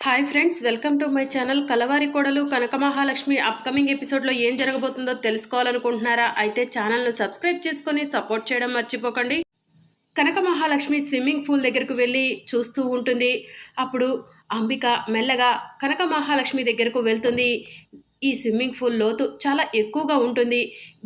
Hi friends welcome to my channel Kalavari Kodalu Kanaka Mahalakshmi upcoming ఎపిసోడ్లో ఏం జరగబోతుందో తెలుసుకోవాలనుకుంటున్నారా? అయితే ఛానల్ను సబ్స్క్రైబ్ చేసుకొని సపోర్ట్ చేయడం మర్చిపోకండి. కనక మహాలక్ష్మి స్విమ్మింగ్ పూల్ దగ్గరకు వెళ్ళి చూస్తూ ఉంటుంది. అప్పుడు అంబిక మెల్లగా కనక మహాలక్ష్మి దగ్గరకు వెళ్తుంది. ఈ స్విమ్మింగ్ పూల్ లోతు చాలా ఎక్కువగా ఉంటుంది.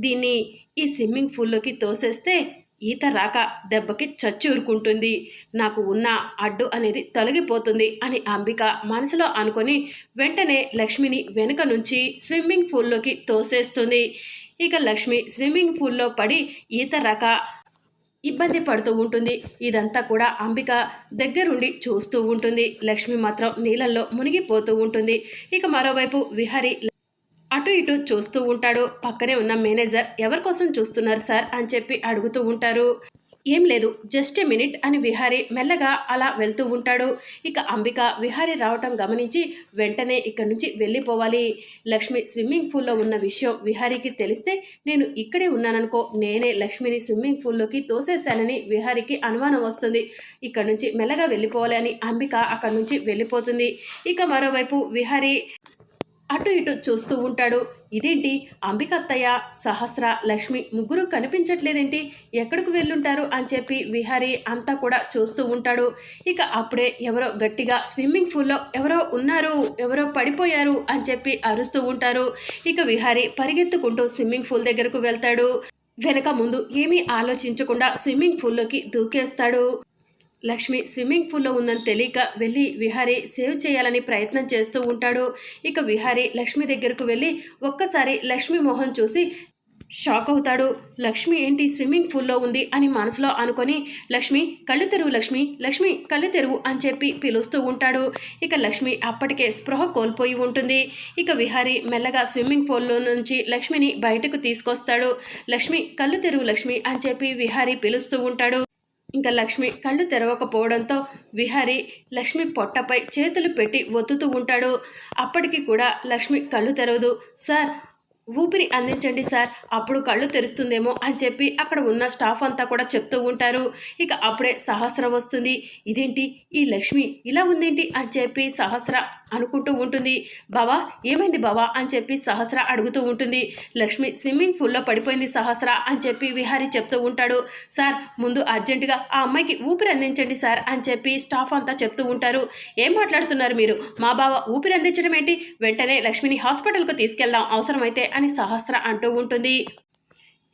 దీన్ని ఈ స్విమ్మింగ్ పూల్లోకి తోసేస్తే ఈత రాక దెబ్బకి చచ్చి ఊరుకుంటుంది నాకు ఉన్న అడ్డు అనేది తొలగిపోతుంది అని అంబిక మనసులో అనుకొని వెంటనే లక్ష్మిని వెనుక నుంచి స్విమ్మింగ్ పూల్లోకి తోసేస్తుంది. ఇక లక్ష్మి స్విమ్మింగ్ పూల్లో పడి ఈత రాక ఇబ్బంది పడుతూ ఉంటుంది. ఇదంతా కూడా అంబిక దగ్గరుండి చూస్తూ ఉంటుంది. లక్ష్మి మాత్రం నీళ్ళల్లో మునిగిపోతూ ఉంటుంది. ఇక మరోవైపు విహరి అటు ఇటు చూస్తూ ఉంటాడు. పక్కనే ఉన్న మేనేజర్ ఎవరి కోసం చూస్తున్నారు సార్? అని చెప్పి అడుగుతూ ఉంటారు. ఏం లేదు జస్ట్ ఏ మినిట్ అని విహారి మెల్లగా అలా వెళ్తూ ఉంటాడు. ఇక అంబిక విహారి రావటం గమనించి వెంటనే ఇక్కడి నుంచి వెళ్ళిపోవాలి. లక్ష్మి స్విమ్మింగ్ పూల్లో ఉన్న విషయం విహారికి తెలిస్తే నేను ఇక్కడే ఉన్నాననుకో నేనే లక్ష్మిని స్విమ్మింగ్ పూల్లోకి తోసేశానని విహారికి అనుమానం వస్తుంది. ఇక్కడ నుంచి మెల్లగా వెళ్ళిపోవాలి అని అంబిక అక్కడి నుంచి వెళ్ళిపోతుంది. ఇక మరోవైపు విహారి అటు ఇటు చూస్తూ ఉంటాడు. ఇదేంటి? అంబికత్తయ్య సహస్ర లక్ష్మి ముగ్గురు కనిపించట్లేదేంటి? ఎక్కడికి వెళ్ళుంటారు? అని చెప్పి విహారి అంతా కూడా చూస్తూ ఉంటాడు. ఇక అప్పుడే ఎవరో గట్టిగా స్విమ్మింగ్ పూల్లో ఎవరో ఉన్నారు ఎవరో పడిపోయారు అని చెప్పి అరుస్తూ ఉంటారు. ఇక విహారి పరిగెత్తుకుంటూ స్విమ్మింగ్ పూల్ దగ్గరకు వెళ్తాడు. వెనక ముందు ఏమీ ఆలోచించకుండా స్విమ్మింగ్ పూల్లోకి దూకేస్తాడు. లక్ష్మి స్విమ్మింగ్ పూల్లో ఉందని తెలియక వెళ్ళి విహారీ సేవ్ చేయాలని ప్రయత్నం చేస్తూ ఉంటాడు. ఇక విహారీ లక్ష్మి దగ్గరకు వెళ్ళి ఒక్కసారి లక్ష్మి మొహం చూసి షాక్ అవుతాడు. లక్ష్మి ఏంటి స్విమ్మింగ్ పూల్లో ఉంది అని మనసులో అనుకొని లక్ష్మి కళ్ళు తెరువు లక్ష్మి లక్ష్మి కళ్ళు తెరువు అని చెప్పి పిలుస్తూ ఉంటాడు. ఇక లక్ష్మి అప్పటికే స్పృహ కోల్పోయి ఉంటుంది. ఇక విహారీ మెల్లగా స్విమ్మింగ్ పూల్లో నుంచి లక్ష్మిని బయటకు తీసుకొస్తాడు. లక్ష్మి కళ్ళు తెరువు లక్ష్మి అని చెప్పి విహారీ పిలుస్తూ ఉంటాడు. ఇంకా లక్ష్మి కళ్ళు తెరవకపోవడంతో విహారి లక్ష్మి పొట్టపై చేతులు పెట్టి ఒత్తుతూ ఉంటాడు. అప్పటికి కూడా లక్ష్మి కళ్ళు తెరవదు. సార్ ఊపిరి అందించండి సార్ అప్పుడు కళ్ళు తెరుస్తుందేమో అని చెప్పి అక్కడ ఉన్న స్టాఫ్ అంతా కూడా చెప్తూ ఉంటారు. ఇక అప్పుడే సహస్ర వస్తుంది. ఇదేంటి? ఈ లక్ష్మి ఇలా ఉందేంటి? అని చెప్పి సహస్ర అనుకుంటూ ఉంటుంది. బావా ఏమైంది బావా? అని చెప్పి సహస్ర అడుగుతూ ఉంటుంది. లక్ష్మి స్విమ్మింగ్ పూల్లో పడిపోయింది సహస్ర అని చెప్పి విహారీ చెప్తూ ఉంటాడు. సార్ ముందు అర్జెంటుగా ఆ అమ్మాయికి ఊపిరి అందించండి సార్ అని చెప్పి స్టాఫ్ అంతా చెప్తూ ఉంటారు. ఏం మాట్లాడుతున్నారు మీరు? మా బావ ఊపిరి అందించడం ఏంటి? వెంటనే లక్ష్మిని హాస్పిటల్కు తీసుకెళ్దాం. అవసరమైతే అని సహస్ర అంటూ ఉంటుంది.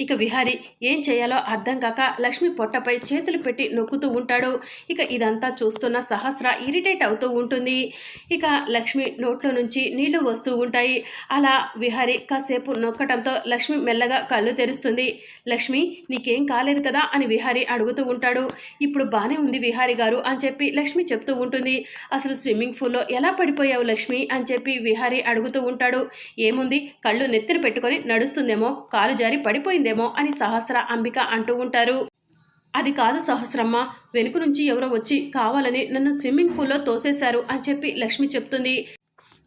ఇక విహారి ఏం చేయాలో అర్థం కాక లక్ష్మి పొట్టపై చేతులు పెట్టి నొక్కుతూ ఉంటాడు. ఇక ఇదంతా చూస్తున్న సహస్ర ఇరిటేట్ అవుతూ ఉంటుంది. ఇక లక్ష్మి నోట్లో నుంచి నీళ్ళు వస్తూ ఉంటాయి. అలా విహారి కాసేపు నొక్కటంతో లక్ష్మి మెల్లగా కళ్ళు తెరుస్తుంది. లక్ష్మి నీకేం కాలేదు కదా? అని విహారి అడుగుతూ ఉంటాడు. ఇప్పుడు బాగానే ఉంది విహారి గారు అని చెప్పి లక్ష్మి చెప్తూ ఉంటుంది. అసలు స్విమ్మింగ్ పూల్లో ఎలా పడిపోయావు లక్ష్మి? అని చెప్పి విహారి అడుగుతూ ఉంటాడు. ఏముంది? కళ్ళు నెత్తిరి పెట్టుకొని నడుస్తుందేమో? కాలు జారి పడిపోయింది వచ్చిందేమో అని సహస్ర అంబిక అంటూ ఉంటారు. అది కాదు సహస్రమ్మ వెనుక నుంచి ఎవరో వచ్చి కావాలని నన్ను స్విమ్మింగ్ పూల్లో తోసేశారు అని చెప్పి లక్ష్మి చెప్తుంది.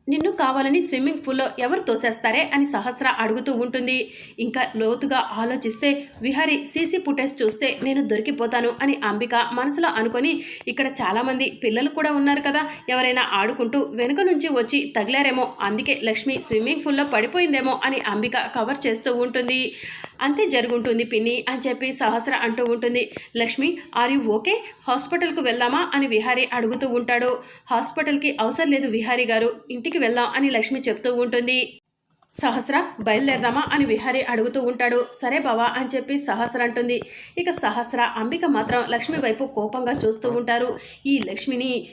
నిన్ను కావాలని స్విమ్మింగ్ పూల్లో ఎవరు తోసేస్తారే అని సహస్ర అడుగుతూ ఉంటుంది. ఇంకా లోతుగా ఆలోచిస్తే విహారి సీసీ ఫుటేజ్ చూస్తే నేను దొరికిపోతాను అని అంబిక మనసులో అనుకొని ఇక్కడ చాలామంది పిల్లలు కూడా ఉన్నారు కదా ఎవరైనా ఆడుకుంటూ వెనుక నుంచి వచ్చి తగిలారేమో అందుకే లక్ష్మి స్విమ్మింగ్ పూల్లో పడిపోయిందేమో అని అంబిక కవర్ చేస్తూ ఉంటుంది. అంతే జరుగుంటుంది పిన్ని అని చెప్పి సహస్ర అంటూ ఉంటుంది. Lakshmi are you okay? హాస్పిటల్కు వెళ్దామా? అని విహారీ అడుగుతూ ఉంటాడు. హాస్పిటల్కి అవసరం లేదు విహారీ గారు. ఇంటికి వెళ్దాం అని లక్ష్మి చెప్తూ ఉంటుంది. సహస్ర బయలుదేరదామా అని విహారీ అడుగుతూ ఉంటాడు. సరే బావా అని చెప్పి సహస్ర అంటుంది. ఇక సహస్ర అంబిక మాత్రం లక్ష్మి వైపు కోపంగా చూస్తూ ఉంటారు. ఈ లక్ష్మిని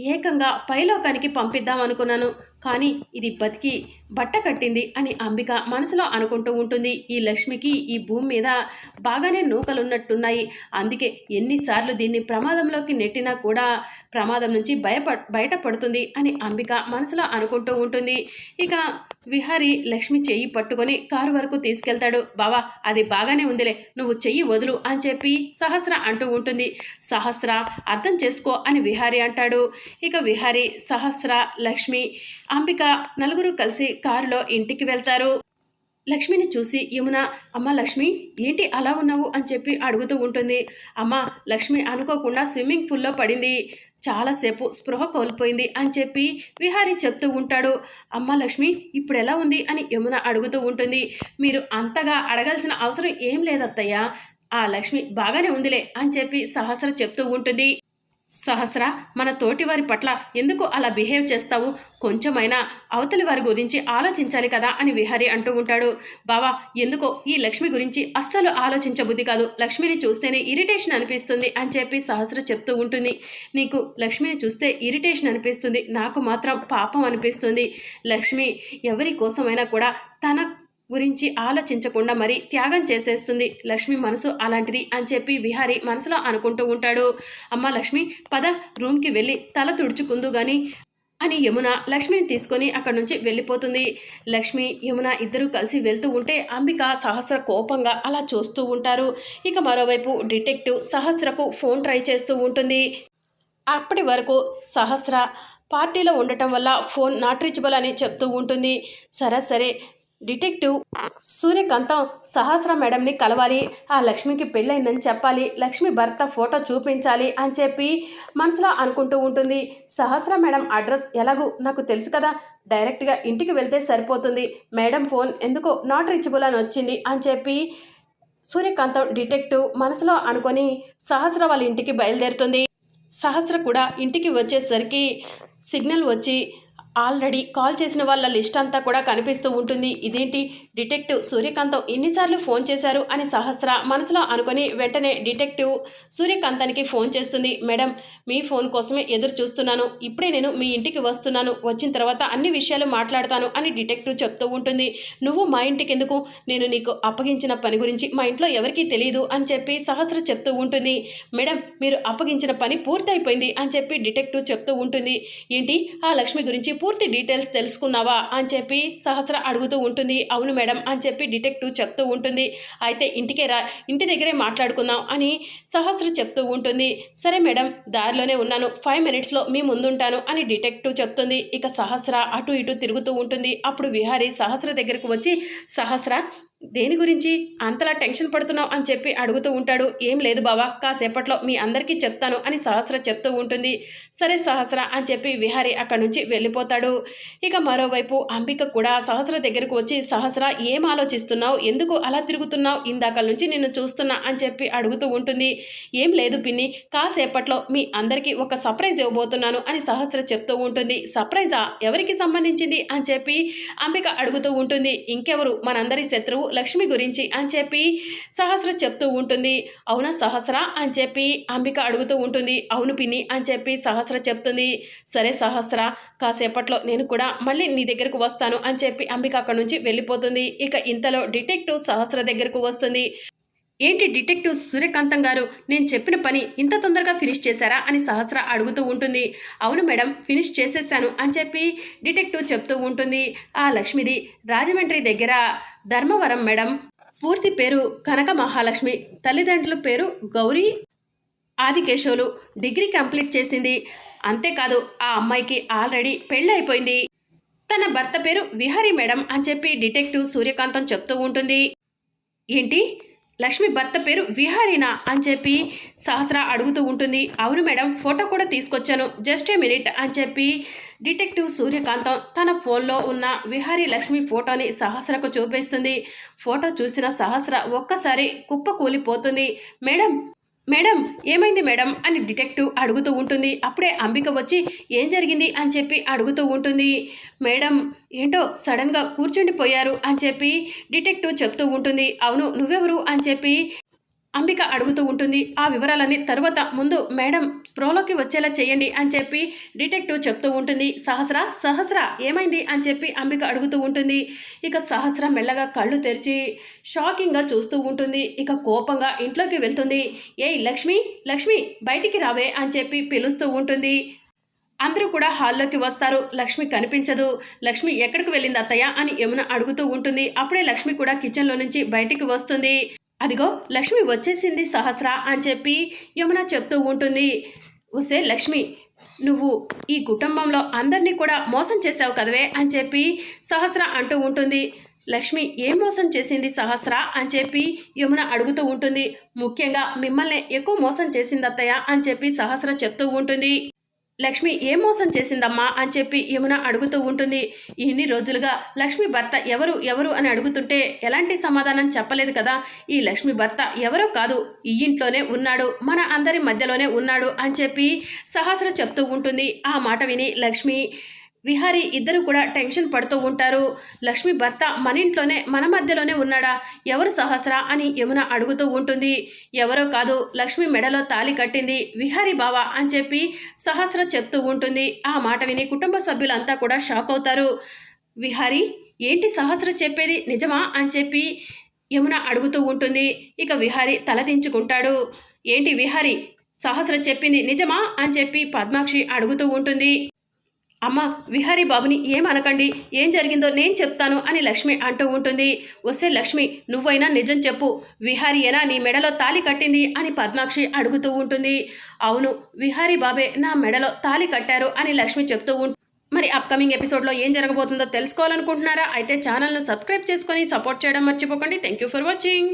ఏకంగా పైలోకానికి పంపిద్దాం అనుకున్నాను. కానీ ఇది బతికి బట్ట కట్టింది అని అంబిక మనసులో అనుకుంటూ ఉంటుంది. ఈ లక్ష్మికి ఈ భూమి మీద బాగానే నూకలున్నట్టున్నాయి. అందుకే ఎన్నిసార్లు దీన్ని ప్రమాదంలోకి నెట్టినా కూడా ప్రమాదం నుంచి భయప బయటపడుతుంది అని అంబిక మనసులో అనుకుంటూ ఉంటుంది. ఇక విహారి లక్ష్మి చెయ్యి పట్టుకొని కారు వరకు తీసుకెళ్తాడు. బావా అది బాగానే ఉందిలే నువ్వు చెయ్యి వదులు అని చెప్పి సహస్ర అంటూ ఉంటుంది. సహస్ర అర్థం చేసుకో అని విహారి అంటాడు. ఇక విహారి సహస్ర లక్ష్మి అంబిక నలుగురు కలిసి కారులో ఇంటికి వెళ్తారు. లక్ష్మిని చూసి యమున అమ్మ లక్ష్మి ఏంటి అలా ఉన్నావు? అని చెప్పి అడుగుతూ ఉంటుంది. అమ్మ లక్ష్మి అనుకోకుండా స్విమ్మింగ్ పూల్లో పడింది. చాలాసేపు స్పృహ కోల్పోయింది అని చెప్పి విహారీ చెప్తూ ఉంటాడు. అమ్మ లక్ష్మి ఇప్పుడు ఎలా ఉంది? అని యమున అడుగుతూ ఉంటుంది. మీరు అంతగా అడగాల్సిన అవసరం ఏం లేదత్తయ్య. ఆ లక్ష్మి బాగానే ఉందిలే అని చెప్పి సహస్ర చెప్తూ ఉంటుంది. సహస్ర మన తోటి వారి పట్ల ఎందుకు అలా బిహేవ్ చేస్తావు? కొంచెమైనా అవతలి వారి గురించి ఆలోచించాలి కదా అని విహారి అంటూ ఉంటాడు. బావా ఎందుకో ఈ లక్ష్మి గురించి అస్సలు ఆలోచించబుద్ధి కాదు. లక్ష్మిని చూస్తేనే ఇరిటేషన్ అనిపిస్తుంది అని చెప్పి సహస్ర చెప్తూ ఉంటుంది. నీకు లక్ష్మిని చూస్తే ఇరిటేషన్ అనిపిస్తుంది. నాకు మాత్రం పాపం అనిపిస్తుంది. లక్ష్మి ఎవరి కోసమైనా కూడా తన గురించి ఆలోచించకుండా మరి త్యాగం చేసేస్తుంది. లక్ష్మి మనసు అలాంటిది అని చెప్పి విహారి మనసులో అనుకుంటూ ఉంటాడు. అమ్మ లక్ష్మి పద రూమ్కి వెళ్ళి తల తుడుచుకుందు గాని అని యమున లక్ష్మిని తీసుకొని అక్కడి నుంచి వెళ్ళిపోతుంది. లక్ష్మి యమున ఇద్దరు కలిసి వెళ్తూ ఉంటే అంబిక సహస్ర కోపంగా అలా చూస్తూ ఉంటారు. ఇక మరోవైపు డిటెక్టివ్ సహస్రకు ఫోన్ ట్రై చేస్తూ ఉంటుంది. అప్పటి వరకు సహస్ర పార్టీలో ఉండటం వల్ల ఫోన్ నాట్ రీచబుల్ అని చెప్తూ ఉంటుంది. సరే సరే డిటెక్టివ్ సూర్యకాంతం సహస్ర మేడంని కలవాలి. ఆ లక్ష్మికి పెళ్ళైందని చెప్పాలి. లక్ష్మి భర్త ఫోటో చూపించాలి అని చెప్పి మనసులో అనుకుంటూ ఉంటుంది. సహస్ర మేడం అడ్రస్ ఎలాగూ నాకు తెలుసు కదా. డైరెక్ట్గా ఇంటికి వెళ్తే సరిపోతుంది. మేడం ఫోన్ ఎందుకో నాట్ రీచబుల్ అని వచ్చింది అని చెప్పి సూర్యకాంతం డిటెక్టివ్ మనసులో అనుకొని సహస్ర వాళ్ళ ఇంటికి బయలుదేరుతుంది. సహస్ర కూడా ఇంటికి వచ్చేసరికి సిగ్నల్ వచ్చి ఆల్రెడీ కాల్ చేసిన వాళ్ళ లిస్ట్ అంతా కూడా కనిపిస్తూ ఉంటుంది. ఇదేంటి? డిటెక్టివ్ సూర్యకాంతం ఎన్నిసార్లు ఫోన్ చేశారు అని సహస్ర మనసులో అనుకొని వెంటనే డిటెక్టివ్ సూర్యకాంతానికి ఫోన్ చేస్తుంది. మేడం మీ ఫోన్ కోసమే ఎదురు చూస్తున్నాను. ఇప్పుడే నేను మీ ఇంటికి వస్తున్నాను. వచ్చిన తర్వాత అన్ని విషయాలు మాట్లాడతాను అని డిటెక్టివ్ చెప్తూ ఉంటుంది. నువ్వు మా ఇంటికి ఎందుకు నేను నీకు అప్పగించిన పని గురించి మా ఇంట్లో ఎవరికీ తెలియదు అని చెప్పి సహస్ర చెప్తూ ఉంటుంది. మేడం మీరు అప్పగించిన పని పూర్తయిపోయింది అని చెప్పి డిటెక్టివ్ చెప్తూ ఉంటుంది. ఏంటి? ఆ లక్ష్మి గురించి పూర్తి డీటెయిల్స్ తెలుసుకున్నావా అని చెప్పి సహస్ర అడుగుతూ ఉంటుంది. అవును మేడం అని చెప్పి డిటెక్టివ్ చెప్తూ ఉంటుంది. అయితే ఇంటికే రా ఇంటి దగ్గరే మాట్లాడుకుందాం అని సహస్ర చెప్తూ ఉంటుంది. సరే మేడం దారిలోనే ఉన్నాను. ఫైవ్ మినిట్స్లో మీ ముందుంటాను అని డిటెక్టివ్ చెప్తుంది. ఇక సహస్ర అటు ఇటు తిరుగుతూ ఉంటుంది. అప్పుడు విహారీ సహస్ర దగ్గరకు వచ్చి సహస్ర దేని గురించి అంతలా టెన్షన్ పడుతున్నావు అని చెప్పి అడుగుతూ ఉంటాడు. ఏం లేదు బావా కాసేపట్లో మీ అందరికీ చెప్తాను అని సహస్ర చెప్తూ ఉంటుంది. సరే సహస్ర అని చెప్పి విహారి అక్కడి నుంచి వెళ్ళిపోతాడు. ఇక మరోవైపు అంబిక కూడా సహస్ర దగ్గరకు వచ్చి సహస్ర ఏం ఆలోచిస్తున్నావు? ఎందుకు అలా తిరుగుతున్నావు? ఇందాక నుంచి నిన్ను చూస్తున్నా అని చెప్పి అడుగుతూ ఉంటుంది. ఏం లేదు పిన్ని కాసేపట్లో మీ అందరికీ ఒక సర్ప్రైజ్ ఇవ్వబోతున్నాను అని సహస్ర చెప్తూ ఉంటుంది. సర్ప్రైజా? ఎవరికి సంబంధించింది? అని చెప్పి అంబిక అడుగుతూ ఉంటుంది. ఇంకెవరు? మనందరి శత్రువు లక్ష్మి గురించి అని చెప్పి సహస్ర చెప్తూ ఉంటుంది. అవునా సహస్ర అని చెప్పి అంబిక అడుగుతూ ఉంటుంది. అవును పిన్ని అని చెప్పి సహస్ర చెప్తుంది. సరే సహస్ర కాసేపట్లో నేను కూడా మళ్ళీ నీ దగ్గరకు వస్తాను అని చెప్పి అంబిక అక్కడ నుంచి వెళ్ళిపోతుంది. ఇక ఇంతలో డిటెక్టివ్ సహస్ర దగ్గరకు వస్తుంది. ఏంటి డిటెక్టివ్ సూర్యకాంతం గారు? నేను చెప్పిన పని ఇంత తొందరగా ఫినిష్ చేశారా అని సహస్ర అడుగుతూ ఉంటుంది. అవును మేడం ఫినిష్ చేసేసాను అని చెప్పి డిటెక్టివ్ చెప్తూ ఉంటుంది. ఆ లక్ష్మిది రాజమండ్రి దగ్గర ధర్మవరం మేడం. పూర్తి పేరు కనక మహాలక్ష్మి. తల్లిదండ్రుల పేరు గౌరీ. ఆదికేశవులు డిగ్రీ కంప్లీట్ చేసింది. అంతేకాదు ఆ అమ్మాయికి ఆల్రెడీ పెళ్ళి అయిపోయింది తన భర్త పేరు విహారీ మేడం అని చెప్పి డిటెక్టివ్ సూర్యకాంతం చెప్తూ ఉంటుంది. ఏంటి? లక్ష్మి భర్త పేరు విహారీనా అని చెప్పి సహస్ర అడుగుతూ ఉంటుంది. అవును మేడం ఫోటో కూడా తీసుకొచ్చాను. జస్ట్ ఏ మినిట్ అని చెప్పి డిటెక్టివ్ సూర్యకాంతం తన ఫోన్లో ఉన్న విహారీ లక్ష్మి ఫోటోని సహస్రకు చూపిస్తుంది. ఫోటో చూసిన సహస్ర ఒక్కసారి కుప్ప కూలిపోతుంది మేడం మేడం ఏమైంది మేడం? అని డిటెక్టివ్ అడుగుతూ ఉంటుంది. అప్పుడే అంబిక వచ్చి ఏం జరిగింది? అని చెప్పి అడుగుతూ ఉంటుంది. మేడం ఏంటో సడన్గా కూర్చుండిపోయారు అని చెప్పి డిటెక్టివ్ చెప్తూ ఉంటుంది. అవును నువ్వెవరు? అని చెప్పి అంబిక అడుగుతూ ఉంటుంది ఆ వివరాలన్నీ తరువాత ముందు మేడం ప్రోలోకి వచ్చేలా చేయండి అని చెప్పి డిటెక్టివ్ చెప్తూ ఉంటుంది. సహస్ర సహస్ర ఏమైంది? అని చెప్పి అంబిక అడుగుతూ ఉంటుంది. ఇక సహస్ర మెల్లగా కళ్ళు తెరిచి షాకింగ్గా చూస్తూ ఉంటుంది. ఇక కోపంగా ఇంట్లోకి వెళ్తుంది. ఏయ్ లక్ష్మి లక్ష్మి బయటికి రావే అని చెప్పి పిలుస్తూ ఉంటుంది. అందరూ కూడా హాల్లోకి వస్తారు. లక్ష్మి కనిపించదు. లక్ష్మి ఎక్కడికి వెళ్ళింది అత్తయ్య? అని యమున అడుగుతూ ఉంటుంది. అప్పుడే లక్ష్మి కూడా కిచెన్లో నుంచి బయటికి వస్తుంది. అదిగో లక్ష్మి వచ్చేసింది సహస్ర అని చెప్పి యమున చెప్తూ ఉంటుంది. వస్తే లక్ష్మి నువ్వు ఈ కుటుంబంలో అందరినీ కూడా మోసం చేసావు కదవే అని చెప్పి సహస్ర అంటూ ఉంటుంది. లక్ష్మి ఏ మోసం చేసింది సహస్ర అని చెప్పి యమున అడుగుతూ ఉంటుంది. ముఖ్యంగా మిమ్మల్ని ఎక్కువ మోసం చేసింది అత్తయ్య అని చెప్పి సహస్ర చెప్తూ ఉంటుంది. లక్ష్మి ఏ మోసం చేసిందమ్మా? అని చెప్పి యమున అడుగుతూ ఉంటుంది. ఇన్ని రోజులుగా లక్ష్మి భర్త ఎవరు ఎవరు అని అడుగుతుంటే ఎలాంటి సమాధానం చెప్పలేదు కదా. ఈ లక్ష్మి భర్త ఎవరో కాదు ఈ ఇంట్లోనే ఉన్నాడు మన అందరి మధ్యలోనే ఉన్నాడు అని చెప్పి సహస్ర చెప్తూ ఉంటుంది. ఆ మాట విని లక్ష్మి విహారి ఇద్దరు కూడా టెన్షన్ పడుతూ ఉంటారు. లక్ష్మి భర్త మన ఇంట్లోనే మన మధ్యలోనే ఉన్నాడా? ఎవరు సహస్ర అని యమున అడుగుతూ ఉంటుంది. ఎవరో కాదు లక్ష్మి మెడలో తాలి కట్టింది విహారీ బావ అని చెప్పి సహస్ర చెప్తూ ఉంటుంది. ఆ మాట విని కుటుంబ సభ్యులంతా కూడా షాక్ అవుతారు. విహారీ ఏంటి సహస్ర చెప్పేది నిజమా అని చెప్పి యమున అడుగుతూ ఉంటుంది. ఇక విహారీ తలదించుకుంటాడు ఏంటి విహారీ సహస్ర చెప్పింది నిజమా అని చెప్పి పద్మాక్షి అడుగుతూ ఉంటుంది. అమ్మ విహారీ బాబుని ఏమనకండి? ఏం జరిగిందో నేను చెప్తాను అని లక్ష్మి అంటూ ఉంటుంది. వస్తే లక్ష్మి నువ్వైనా నిజం చెప్పు. విహారీ ఎలా నీ మెడలో తాలి కట్టింది అని పద్మాక్షి అడుగుతూ ఉంటుంది. అవును విహారీ బాబే నా మెడలో తాలి కట్టారు అని లక్ష్మి చెప్తూ ఉంటుంది మరి అప్కమింగ్ ఎపిసోడ్లో ఏం జరగబోతుందో తెలుసుకోవాలనుకుంటున్నారా? అయితే ఛానల్ను సబ్స్క్రైబ్ చేసుకొని సపోర్ట్ చేయడం మర్చిపోకండి. Thank you for watching.